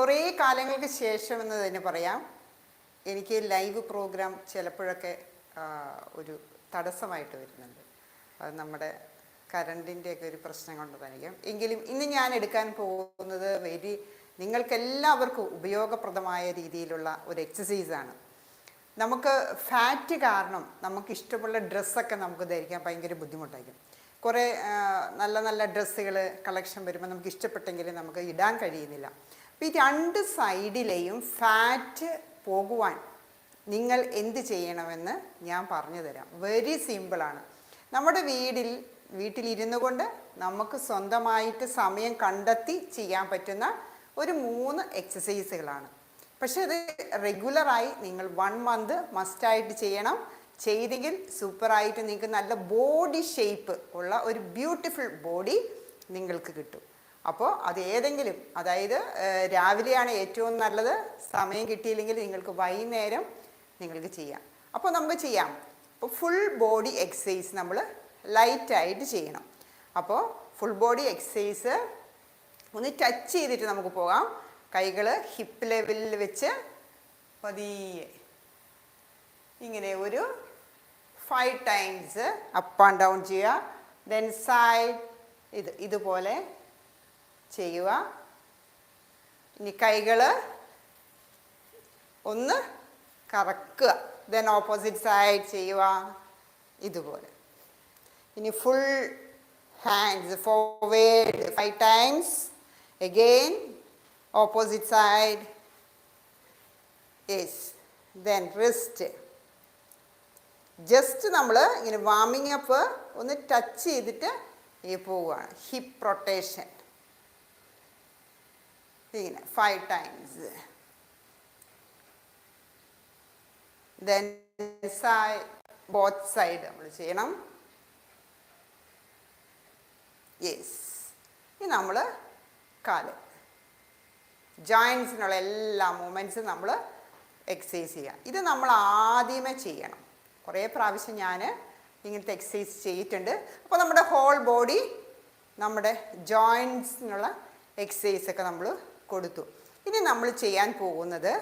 കുറേ കാലങ്ങൾക്ക് ശേഷം എന്ന് തന്നെ പറയാം. എനിക്ക് ലൈവ് പ്രോഗ്രാം ചിലപ്പോഴൊക്കെ ഒരു തടസ്സമായിട്ട് വരുന്നുണ്ട്. അത് നമ്മുടെ കറണ്ടിന്റെയൊക്കെ ഒരു പ്രശ്നം കൊണ്ടതായിരിക്കും. എങ്കിലും ഇന്ന് ഞാൻ എടുക്കാൻ പോകുന്നത് വെരി നിങ്ങൾക്കെല്ലാവർക്കും ഉപയോഗപ്രദമായ രീതിയിലുള്ള ഒരു എക്സസൈസാണ് നമുക്ക് ഫാറ്റ് കാരണം നമുക്ക് ഇഷ്ടമുള്ള ഡ്രസ്സൊക്കെ നമുക്ക് ധരിക്കാൻ ഭയങ്കര ബുദ്ധിമുട്ടായിരിക്കും. കുറേ നല്ല നല്ല ഡ്രസ്സുകൾ കളക്ഷൻ വരുമ്പോൾ നമുക്ക് ഇഷ്ടപ്പെട്ടെങ്കിലും നമുക്ക് ഇടാൻ കഴിയുന്നില്ല. ഈ രണ്ട് സൈഡിലെയും ഫാറ്റ് പോകുവാൻ നിങ്ങൾ എന്ത് ചെയ്യണമെന്ന് ഞാൻ പറഞ്ഞു തരാം. വെരി സിമ്പിളാണ് നമ്മുടെ വീടിൽ വീട്ടിലിരുന്നു കൊണ്ട് നമുക്ക് സ്വന്തമായിട്ട് സമയം കണ്ടെത്തി ചെയ്യാൻ പറ്റുന്ന ഒരു മൂന്ന് എക്സസൈസുകളാണ് പക്ഷേ ഇത് റെഗുലറായി നിങ്ങൾ വൺ മന്ത് മസ്റ്റായിട്ട് ചെയ്യണം. ചെയ്തെങ്കിൽ സൂപ്പറായിട്ട് നിങ്ങൾക്ക് നല്ല ബോഡി ഷേപ്പ് ഉള്ള ഒരു ബ്യൂട്ടിഫുൾ ബോഡി നിങ്ങൾക്ക് കിട്ടും. അപ്പോൾ അത് ഏതെങ്കിലും അതായത് രാവിലെയാണ് ഏറ്റവും നല്ലത് സമയം കിട്ടിയില്ലെങ്കിൽ നിങ്ങൾക്ക് വൈകുന്നേരം നിങ്ങൾക്ക് ചെയ്യാം. അപ്പോൾ നമുക്ക് ചെയ്യാം. അപ്പോൾ ഫുൾ ബോഡി എക്സസൈസ് നമ്മൾ ലൈറ്റായിട്ട് ചെയ്യണം. അപ്പോൾ ഫുൾ ബോഡി എക്സസൈസ് ഒന്ന് ടച്ച് ചെയ്തിട്ട് നമുക്ക് പോകാം. കൈകൾ ഹിപ്പ് ലെവലിൽ വെച്ച് പതിയെ. ഇങ്ങനെ ഒരു five times up and down ചെയ്യുക. ദെൻ സൈഡ് ഇത് ഇതുപോലെ ചെയ്യുക. ഇനി കൈകൾ ഒന്ന് കറക്കുക. ദെൻ ഓപ്പോസിറ്റ് സൈഡ് ചെയ്യുക. ഇതുപോലെ. ഇനി full hands forward five times again opposite side yes then wrist just നമ്മൾ ഇങ്ങനെ വാമിങ് അപ്പ് ഒന്ന് ടച്ച് ചെയ്തിട്ട് ഈ പോവുകയാണ്. ഹിപ്പ് റൊട്ടേഷൻ ഇങ്ങനെ five times then both side നമ്മൾ ചെയ്യണം. യെസ് ഇനി നമ്മൾ കാൽ. ജോയിൻസിനുള്ള എല്ലാ മൂമെന്റ്സും നമ്മൾ എക്സസൈസ് ചെയ്യുക ഇത് നമ്മൾ ആദ്യമേ ചെയ്യണം. കുറേ പ്രാവശ്യം ഞാൻ ഇങ്ങനത്തെ എക്സസൈസ് ചെയ്തിട്ടുണ്ട്. അപ്പോൾ നമ്മുടെ ഹോൾ ബോഡി നമ്മുടെ ജോയിൻസിനുള്ള എക്സസൈസ് ഒക്കെ നമ്മൾ കൊടുത്തു. ഇനി നമ്മൾ ചെയ്യാൻ പോകുന്നത്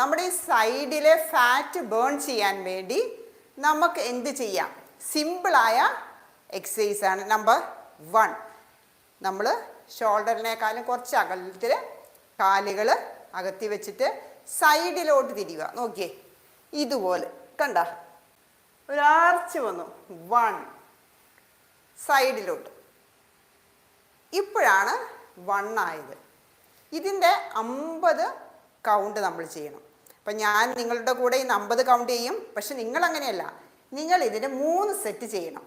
നമ്മുടെ സൈഡിലെ ഫാറ്റ് ബേൺ ചെയ്യാൻ വേണ്ടി നമുക്ക് എന്ത് ചെയ്യാം? സിമ്പിളായ എക്സസൈസ് ആണ്. നമ്പർ വൺ നമ്മൾ ഷോൾഡറിനേക്കാളും കുറച്ച് അകലത്തിൽ കാലുകൾ അകത്തി വെച്ചിട്ട് സൈഡിലോട്ട് തിരിയുക. നോക്കിയേ ഇതുപോലെ. കണ്ട? ഒരാർച്ച് വന്നു. വൺ സൈഡിലോട്ട് ഇപ്പോഴാണ് വണ്ണായത് ഇതിന്റെ അമ്പത് കൗണ്ട് നമ്മൾ ചെയ്യണം. അപ്പം ഞാൻ നിങ്ങളുടെ കൂടെ ഈ അമ്പത് കൗണ്ട് ചെയ്യും. പക്ഷെ നിങ്ങൾ അങ്ങനെയല്ല നിങ്ങൾ ഇതിന് മൂന്ന് സെറ്റ് ചെയ്യണം.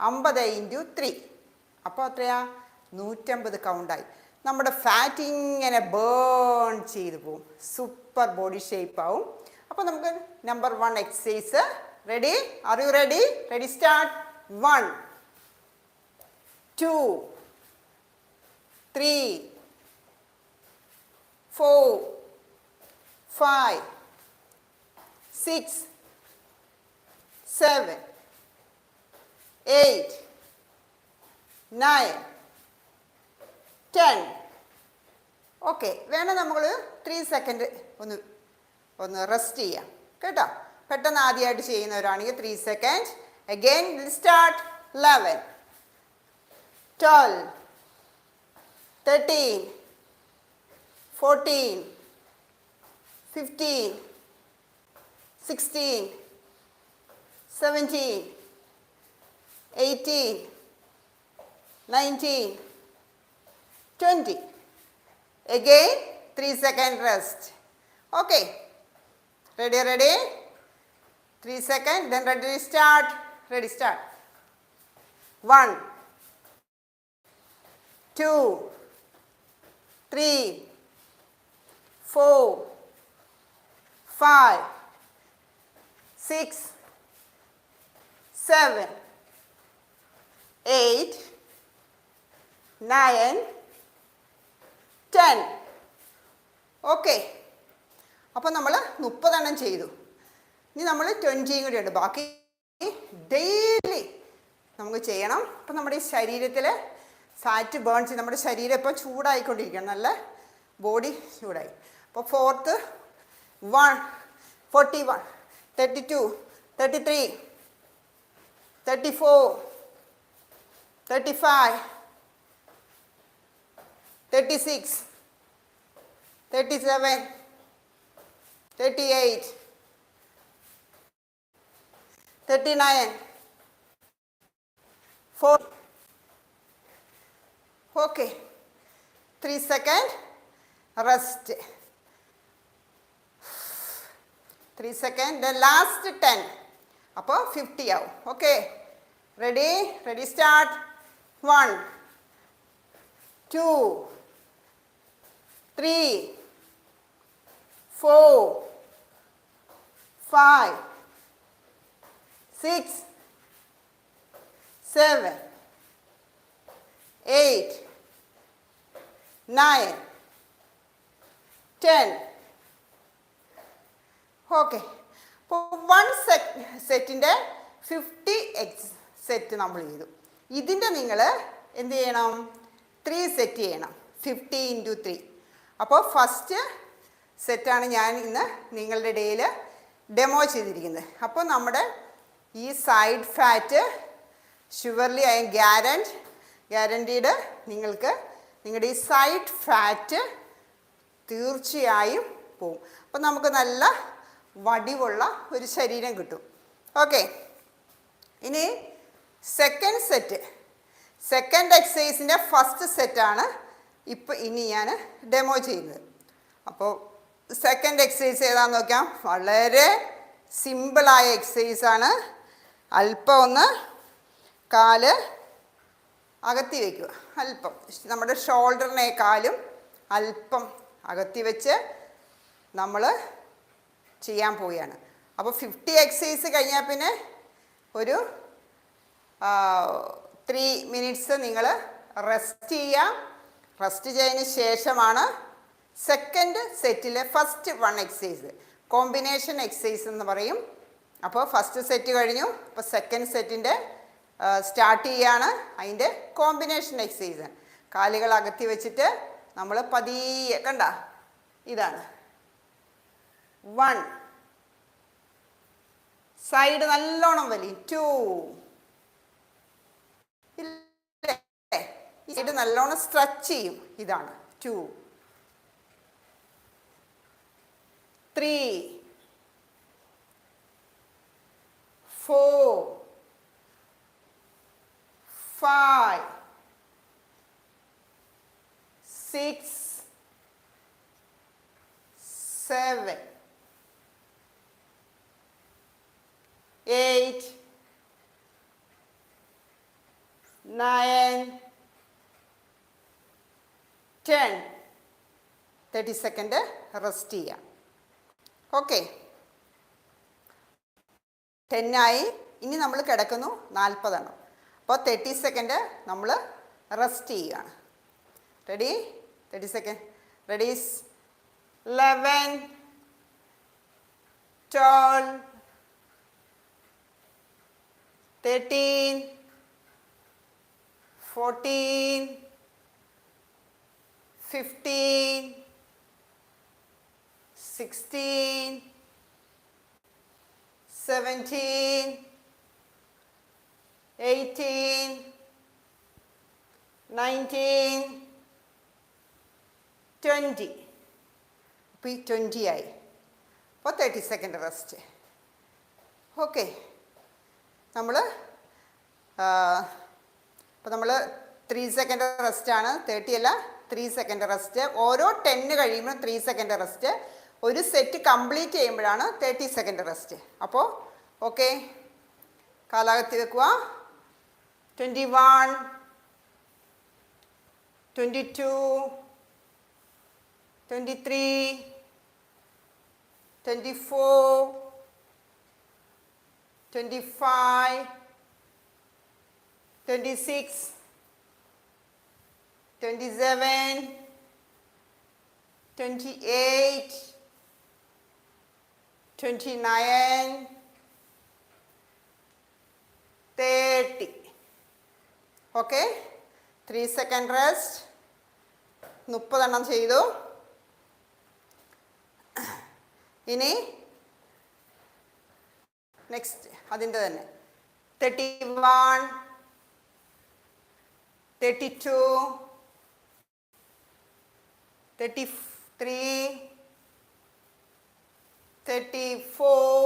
അമ്പത് ഇന്റു ത്രീ അപ്പോൾ എത്രയാ? നൂറ്റമ്പത് കൗണ്ടായി നമ്മുടെ ഫാറ്റ് ഇങ്ങനെ ബേൺ ചെയ്തു പോവും. സൂപ്പർ ബോഡി ഷേപ്പ് ആവും. അപ്പോൾ നമുക്ക് number one exercise ready are you ready ready start one two three four, five, six, seven, eight, nine, ten. Okay വേണം നമ്മൾ ത്രീ സെക്കൻഡ് ഒന്ന് ഒന്ന് റെസ്റ്റ് ചെയ്യാം കേട്ടോ? പെട്ടെന്ന് ആദ്യമായിട്ട് ചെയ്യുന്നവരാണെങ്കിൽ three second again start eleven twelve thirteen 14, 15, 16, 17, 18, 19, 20. Again, 3 second rest. Okay. Ready, ready? 3 second, then ready, to start. Ready, start. 1, 2, 3, four, five, six, seven, eight, nine, ten. Okay അപ്പോൾ നമ്മൾ മുപ്പതെണ്ണം ചെയ്തു. ഇനി നമ്മൾ ട്വന്റിയും കൂടി ഉണ്ട്. ബാക്കി ഡെയിലി നമുക്ക് ചെയ്യണം. അപ്പം നമ്മുടെ ഈ ശരീരത്തിൽ ഫാറ്റ് ബേൺ ചെയ്ത് നമ്മുടെ ശരീരം ഇപ്പോൾ ചൂടായിക്കൊണ്ടിരിക്കണം നല്ല ബോഡി ചൂടായി. അപ്പോൾ fourth one forty one thirty two thirty three thirty four thirty five thirty six thirty seven thirty eight thirty nine four okay three second rest three second last ten അപ്പോൾ fifty ആവും. Okay ready ready start one two three four five six seven, eight, nine, ten. Okay അപ്പോൾ one set സെറ്റിന്റെ fifty x set നമ്മൾ ചെയ്തു. ഇതിന്റെ നിങ്ങൾ എന്ത് ചെയ്യണം? ത്രീ സെറ്റ് ചെയ്യണം. ഫിഫ്റ്റി ഇന്റു ത്രീ അപ്പോൾ ഫസ്റ്റ് സെറ്റാണ് ഞാൻ ഇന്ന് നിങ്ങളുടെ ഇടയിൽ ഡെമോ ചെയ്തിരിക്കുന്നത്. അപ്പോൾ നമ്മുടെ ഈ side fat surely I guarantee guaranteed നിങ്ങൾക്ക് നിങ്ങളുടെ ഈ സൈഡ് ഫാറ്റ് തീർച്ചയായും പോവും. അപ്പോൾ നമുക്ക് നല്ല വടിവുള്ള ഒരു ശരീരം കിട്ടും. ഓക്കെ ഇനി സെക്കൻഡ് സെറ്റ് സെക്കൻഡ് എക്സസൈസിന്റെ ഫസ്റ്റ് സെറ്റാണ് ഇപ്പം ഇനി ഞാൻ ഡെമോ ചെയ്യുന്നത്. അപ്പോൾ സെക്കൻഡ് എക്സസൈസ് ഏതാണെന്ന് നോക്കാം. വളരെ സിമ്പിളായ എക്സസൈസാണ് അല്പം ഒന്ന് കാൽ അകത്തി വയ്ക്കുക അല്പം. നമ്മുടെ ഷോൾഡറിനെ കാലും അല്പം അകത്തി വെച്ച് നമ്മൾ ചെയ്യാൻ പോവുകയാണ്. അപ്പോൾ ഫിഫ്റ്റി എക്സസൈസ് കഴിഞ്ഞാൽ പിന്നെ ഒരു ത്രീ മിനിറ്റ്സ് നിങ്ങൾ റെസ്റ്റ് ചെയ്യാം. റെസ്റ്റ് ചെയ്തതിന് ശേഷമാണ് സെക്കൻഡ് സെറ്റിലെ first one exercise combination exercise എന്ന് പറയും. അപ്പോൾ ഫസ്റ്റ് സെറ്റ് കഴിഞ്ഞു. അപ്പോൾ സെക്കൻഡ് സെറ്റിന്റെ സ്റ്റാർട്ട് ചെയ്യാണ് അതിന്റെ കോമ്പിനേഷൻ എക്സസൈസ് കാലുകൾ അകത്തി വെച്ചിട്ട് നമ്മൾ പതിയെ കണ്ട? ഇതാണ്. വൺ സൈഡ് നല്ലോണം വലി. ടു സൈഡ് നല്ലോണം സ്ട്രെച്ച് ചെയ്യും. ഇതാണ്. Two three four five six seven, eight, nine, ten. Thirty second rest ചെയ്യാം. ഓക്കെ ടെന്നായി ഇനി നമ്മൾ കിടക്കുന്നു നാൽപ്പതെണ്ണം അപ്പോൾ തേർട്ടി സെക്കൻഡ് നമ്മൾ റെസ്റ്റ് ചെയ്യുകയാണ്. Ready thirty second readies eleven twelve 13, 14, 15, 16, 17, 18, 19, 20. P 20 I. For 30 second rest. Okay. നമ്മൾ ഇപ്പോൾ നമ്മൾ ത്രീ സെക്കൻഡ് റെസ്റ്റ് ആണ്. തേർട്ടി അല്ല ത്രീ സെക്കൻഡ് റെസ്റ്റ് ഓരോ ടെന്ന് കഴിയുമ്പോൾ ത്രീ സെക്കൻഡ് റെസ്റ്റ് ഒരു സെറ്റ് കംപ്ലീറ്റ് ചെയ്യുമ്പോഴാണ് തേർട്ടി സെക്കൻഡ് റെസ്റ്റ് അപ്പോൾ ഓക്കെ കാലാകത്തി വെക്കുക 21, 22, 23, 24, 25, 26, 27, 28, 29, 30. ഓക്കെ ത്രീ സെക്കൻഡ് റെസ്റ്റ് മുപ്പതെണ്ണം ചെയ്തു. ഇനി നെക്സ്റ്റ് അതിന്റെ തന്നെ. Thirty one thirty two thirty three thirty four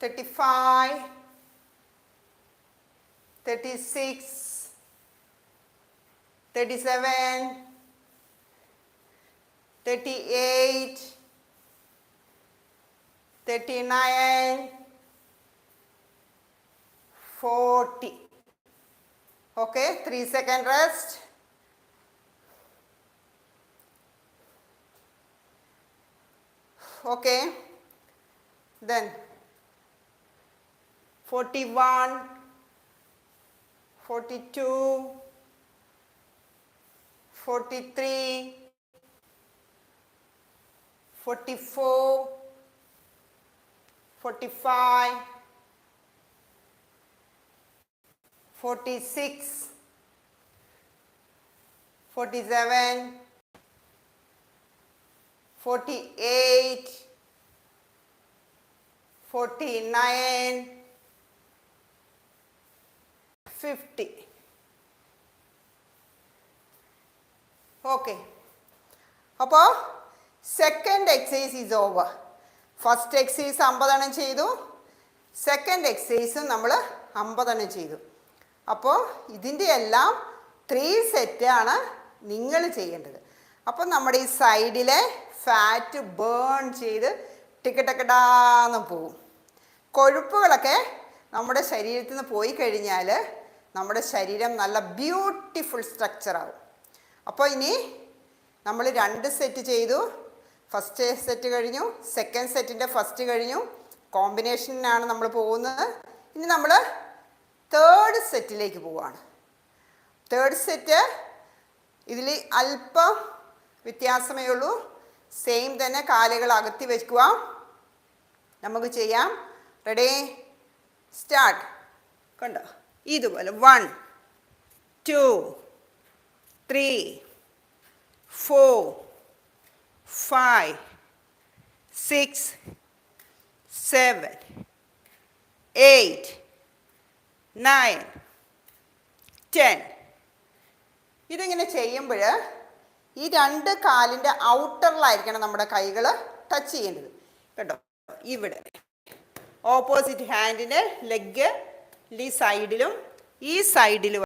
thirty five thirty six thirty seven thirty eight 39 40 okay 3 second rest. Okay then 41 42 43 44 45, 46, 47, 48, 49, 50. Okay. Upper second exercise is over. First exercise അമ്പതെണ്ണം ചെയ്തു. Second എക്സസൈസും നമ്മൾ അമ്പതെണ്ണം ചെയ്തു. അപ്പോൾ ഇതിന്റെ എല്ലാം three സെറ്റാണ് നിങ്ങൾ ചെയ്യേണ്ടത്. അപ്പോൾ നമ്മുടെ ഈ സൈഡിലെ ഫാറ്റ് ബേൺ ചെയ്ത് ടിക്കട്ടക്കടാന്ന് പോവും. കൊഴുപ്പുകളൊക്കെ നമ്മുടെ ശരീരത്തിൽ നിന്ന് പോയി കഴിഞ്ഞാൽ നമ്മുടെ ശരീരം നല്ല ബ്യൂട്ടിഫുൾ സ്ട്രക്ചറാവും അപ്പോൾ ഇനി നമ്മൾ രണ്ട് സെറ്റ് ചെയ്തു. ഫസ്റ്റ് സെറ്റ് കഴിഞ്ഞു സെക്കൻഡ് സെറ്റിന്റെ ഫസ്റ്റ് കഴിഞ്ഞു. കോമ്പിനേഷനാണ് നമ്മൾ പോകുന്നത്. ഇനി നമ്മൾ തേർഡ് സെറ്റിലേക്ക് പോവുകയാണ് തേർഡ് സെറ്റ് ഇതിൽ അല്പം വ്യത്യാസമേ ഉള്ളൂ. സെയിം തന്നെ കാലുകൾ അകത്തി വയ്ക്കുക നമുക്ക് ചെയ്യാം. റെഡി സ്റ്റാർട്ട് കണ്ടോ? ഇതുപോലെ. One two three four five six, seven, eight, nine, ten ഇതിങ്ങനെ ചെയ്യുമ്പോൾ ഈ രണ്ട് കാലിന്റെ ഔട്ടറിലായിരിക്കണം നമ്മുടെ കൈകൾ ടച്ച് ചെയ്യേണ്ടത്. കേട്ടോ ഇവിടെ. ഓപ്പോസിറ്റ് ഹാൻഡിന്റെ ലെഗ് ഈ സൈഡിലും ഈ സൈഡിലും